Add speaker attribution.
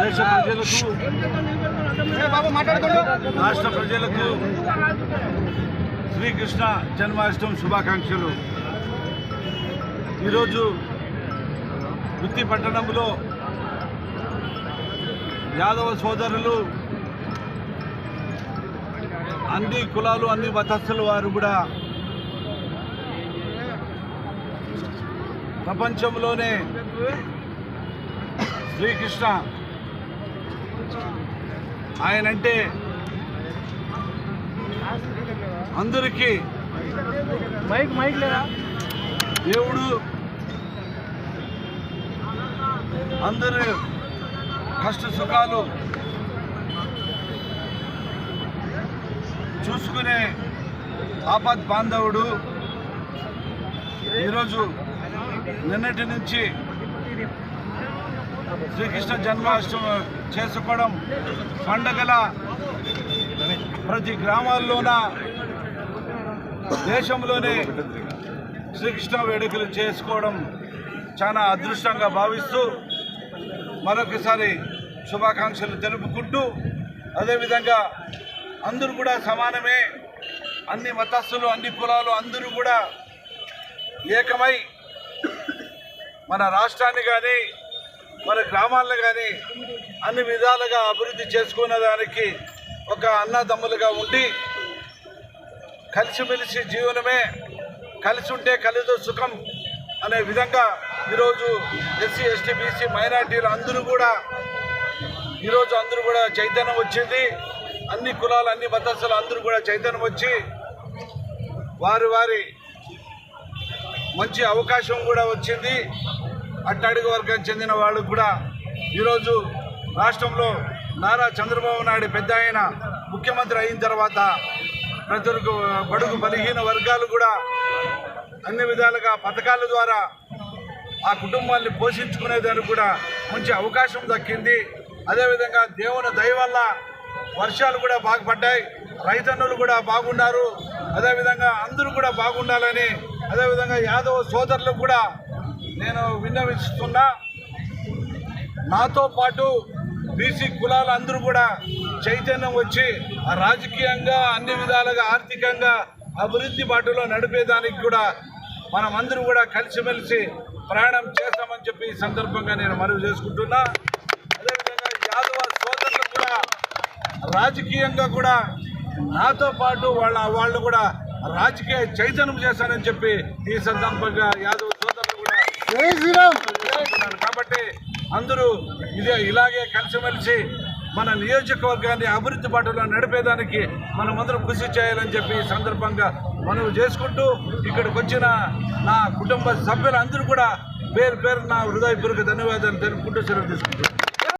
Speaker 1: దేశ ప్రజలకు రాష్ట్ర ప్రజలకు శ్రీకృష్ణ జన్మాష్టమి శుభాకాంక్షలు. ఈరోజు వృత్తి పట్టణంలో యాదవ సోదరులు అన్ని కులాలు అన్ని మతస్థుల వారు కూడా ప్రపంచంలోనే శ్రీకృష్ణ ఆయనంటే అందరికీ
Speaker 2: మైక్ మైక్ లేదా?
Speaker 1: దేవుడు అందరి కష్ట సుఖాలు చూసుకునే ఆపద్ బాంధవుడు ఈరోజు నిన్నటి నుంచి శ్రీకృష్ణ జన్మాష్టమి చేసుకోవడం పండగల ప్రతి గ్రామాల్లోన దేశంలోనే శ్రీకృష్ణ వేడుకలు చేసుకోవడం చాలా అదృష్టంగా భావిస్తూ మరొకసారి శుభాకాంక్షలు తెలుపుకుంటూ అదేవిధంగా అందరూ కూడా సమానమే. అన్ని మతస్థులు అన్ని కులాలు అందరూ కూడా ఏకమై మన రాష్ట్రాన్ని కానీ మన గ్రామాలను కానీ అన్ని విధాలుగా అభివృద్ధి చేసుకునే దానికి ఒక అన్నదమ్ములుగా ఉండి కలిసిమెలిసి జీవనమే కలిసి ఉంటే కలిదో సుఖం అనే విధంగా ఈరోజు ఎస్సీ ఎస్టీ బీసీ మైనార్టీలు అందరూ కూడా ఈరోజు అందరూ కూడా చైతన్యం వచ్చింది. అన్ని కులాలు అన్ని మతస్థులు అందరూ కూడా చైతన్యం వచ్చి వారి వారి మంచి అవకాశం కూడా వచ్చింది. అట్టడుగు వర్గానికి చెందిన వాళ్ళు కూడా ఈరోజు రాష్ట్రంలో నారా చంద్రబాబు నాయుడు పెద్ద ఆయన ముఖ్యమంత్రి అయిన తర్వాత ప్రతి బడుగు బలహీన వర్గాలు కూడా అన్ని విధాలుగా పథకాల ద్వారా ఆ కుటుంబాన్ని పోషించుకునేదానికి కూడా మంచి అవకాశం దక్కింది. అదేవిధంగా దేవుని దయ వల్ల వర్షాలు కూడా బాగుపడ్డాయి రైతన్నులు కూడా బాగున్నారు. అదేవిధంగా అందరూ కూడా బాగుండాలని అదేవిధంగా యాదవ సోదరులకు కూడా నేను విన్నవిస్తున్నా నాతో పాటు బీసీ కులాలు అందరూ కూడా చైతన్యం వచ్చి రాజకీయంగా అన్ని విధాలుగా ఆర్థికంగా అభివృద్ధి బాటలో నడిపేదానికి కూడా మనం అందరూ కూడా కలిసిమెలిసి ప్రయాణం చేస్తామని చెప్పి ఈ సందర్భంగా నేను మనవి చేసుకుంటున్నా. అదేవిధంగా యాదవ సోదరులు కూడా రాజకీయంగా కూడా నాతో పాటు వాళ్ళ వాళ్ళు కూడా రాజకీయ చైతన్యం చేశానని చెప్పి ఈ సందర్భంగా యాదవ్ సోదరులు కూడా చేస్తున్నారు. కాబట్టి అందరూ ఇదే ఇలాగే కలిసిమెలిసి మన నియోజకవర్గాన్ని అభివృద్ధి బాటలో నడిపేదానికి మనమందరం కృషి చేయాలని చెప్పి ఈ సందర్భంగా మనం చేసుకుంటూ ఇక్కడికి వచ్చిన నా కుటుంబ సభ్యులందరూ కూడా పేరు పేరు నా హృదయపూర్వక ధన్యవాదాలు తెలుపుకుంటూ సెలవు తీసుకుంటున్నాను.